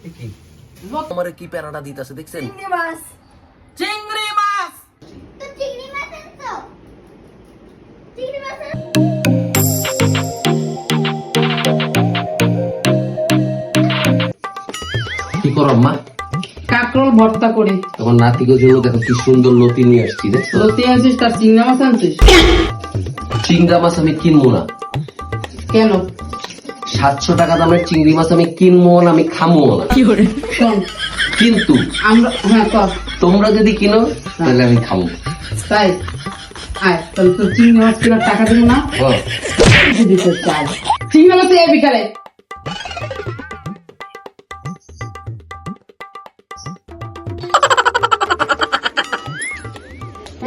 কি আমারে কি প্যারাটা দিতেছে দেখছেন? চিংড়ি মাছ। চিংড়ি মাছ! তো চিংড়ি মাছ আনছো চিংড়ি মাছ কি করো মা কাকরোল ভর্তা করি। তোমার নাতিকের জন্য দেখো কি সুন্দর লতি নিয়ে আসছি দেখছ? লতি আনছিস তার চিংড়ি মাছ আনছিস? চিংড়া মাছ আমি কিনবো না। কেন? সাতশো টাকা দামের চিংড়ি মাছ আমি কিনবো না আমি খামো না। কিন্তু আমরা হ্যাঁ তোমরা যদি কিনো তাহলে আমি খামো। তাই? আয় তাহলে তোর চিংড়ি মাছ কেনার টাকা দিব না? হ্যাঁ। দিদি তোর চিংড়ি মাছ এই বিকালে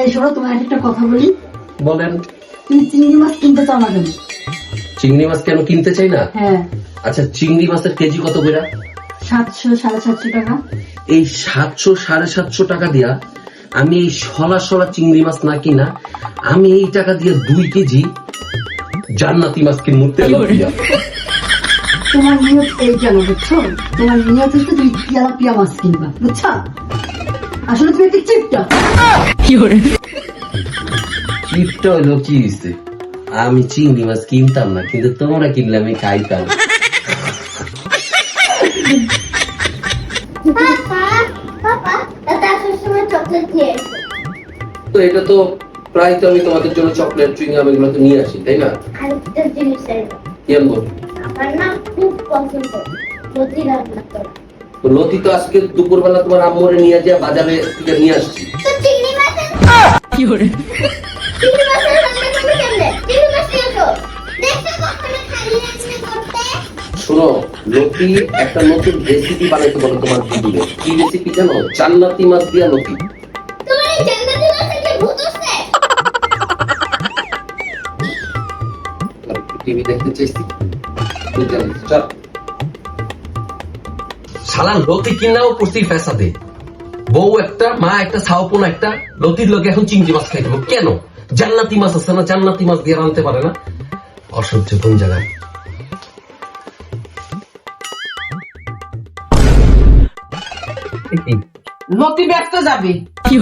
এই শোনো তোমার একটা কথা বলি। বলেন। তুমি চিংড়ি মাছ কিনতে চাও না কেন? চিংড়ি মাছ কেন কিনতে চাই না? হ্যাঁ। আচ্ছা চিংড়ি মাছের কেজি কত করে? সাতশো সাড়ে সাতশো টাকা। এই সাতশো সাড়ে সাতশো টাকা দিয়া আমি এই সলা সলা চিংড়ি মাছ না কিনা আমি এই টাকা দিয়ে দুই কেজি জান্নাতি মাছ কিনবো তেল দিয়া। তোমার নিয়ত এই কেন বুঝছ? তোমার নিয়ত হচ্ছে তুমি তেলাপিয়া মাছ কিনবা বুঝছ? আসলে তুমি একটা চিপটা। চিপটা হইল কি হইছে? আমি চিংড়ি মাছ কিনতাম না কিন্তু তোমরা কিনলে আমি খাইতাম। তো এটা তো প্রায় তো আমি তোমাদের জন্য চকলেট চুইংগাম এগুলো তো নিয়ে আসি তাই না? আরেকটা জিনিস চাইব কি আনব আমার না খুব পছন্দ রুটি রান্না করা। লতি তো আজকে দুপুরবেলা তোমার আম্মরে নিয়ে যা বাজারে নিয়ে আসছি। তো চিংড়ি শোনো লতি একটা নতুন রেসিপি বানাইতে বলো তোমার দিদিরে কি রেসিপি জানো? জান্নাতি মাছ দিয়া লতি তোমার এই জান্নাতি মাছের কি ভূত হচ্ছে? টিভি দেখতে চাইছি। চল। শালা লতি কিনাও পড়ছি ফেসাদে বউ একটা মা একটা ছাওপন একটা লতির লোকে এখন চিংড়ি মাছ খাই দেবো কেন? জান্নাতি মাছ আছে না জান্নাতি মাছ দিয়ে রানতে পারে না? অসহ্য কোন জায়গায়? কি? লতি ব্যস্ত যাবি। কি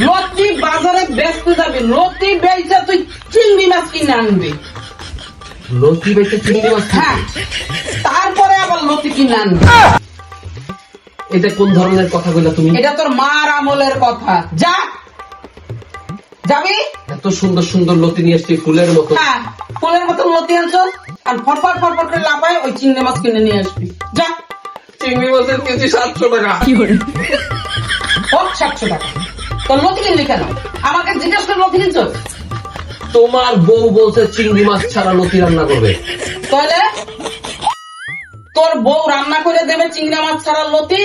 লতি বাজারে ব্যস্ত যাবি। লতি বেচা তুই চিংড়ি মাছ কিনে আনবি। লতি বেচে চিংড়ি মাছ হ্যাঁ। তারপরে আবার লতি কিনে আনবি। এটা কোন ধরনের কথা কইলা তুমি? এটা তোর মার আমলের কথা। যা। যাবি? এত সুন্দর সুন্দর লতি নিয়ে আসছি ফুলের মতো। হ্যাঁ ফুলের মতন লতি আনছো। আর ফটফট ফটফট করে লাফায় ওই চিংড়ি মাছ কিনে নিয়ে আসবি। যা। চিংড়ি মাছের কেজি সাতশো টাকা। হোক সাতশো টাকা। তোর কিনলি কেন? আমাকে জিজ্ঞেস করে লতি কিনছো তোমার বউ বলছে চিংড়ি মাছ ছাড়া লতি রান্না করবে। তাহলে? তোর বউ রান্না করে দেবে চিংড়ি মাছ ছাড়া লতি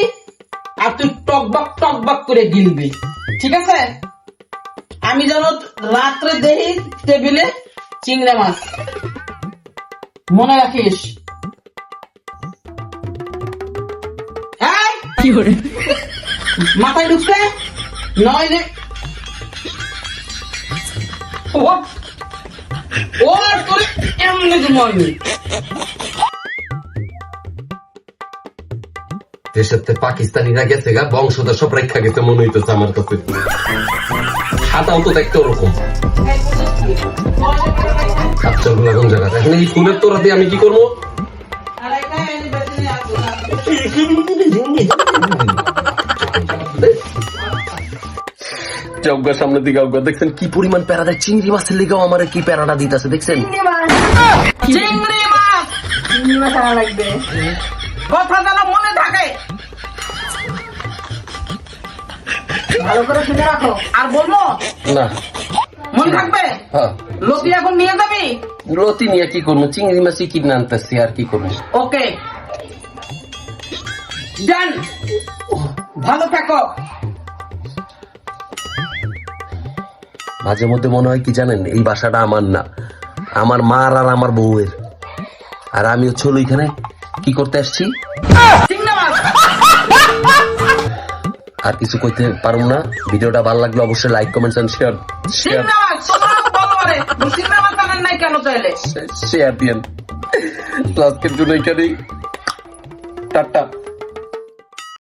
আর তুই টকবাক টকবাক করে গিলবি। ঠিক আছে? আমি যেন রাত্রে দেখি টেবিলে চিংড়ি মাছ। মনে রাখিস মাথায় ঢুকছে নয় যে ও ও তোর এমনি ঘুমাবি দেশের তে পাকিস্তানিরা গেছে গা বংশধর সব রেখা গেছে মনে হইতেছে আমার কাছে। সাদাও তো দেখতে ওরকম। কাপচারগুলা কোন জায়গা। এখন এই ফুলের তোরা দিয়ে আমি কি করব? চৌকার সামনে দিকে অজ্ঞা দেখছেন কি পরিমাণ প্যারা দেয়? চিংড়ি মাছের লিগাও আমার কি প্যারাটা দিতেছে দেখছেন? চিংড়ি মাছ। চিংড়ি মাছ! লাগবে। কথা যেন মনে থাকে। ভালো করে শুনে রাখো। আর বলব? না। মনে থাকবে? হ্যাঁ। লতি এখন নিয়ে যাবি? লতি নিয়ে কি করব? চিংড়ি মাছই কিনে আনতেছি আর কি করব? ওকে। ডান ভালো থাকো। মাঝে মধ্যে মনে হয় কি জানেন এই বাসাটা আমার না। আমার মার আর আমার বউয়ের। আর আমি হচ্ছে এখানে কি করতে আসছি? আর কিছু করতে পারব না। ভিডিওটা ভালো লাগলে অবশ্যই like comment and share share দিয়েন আজকের জন্য এখানেই টাটা।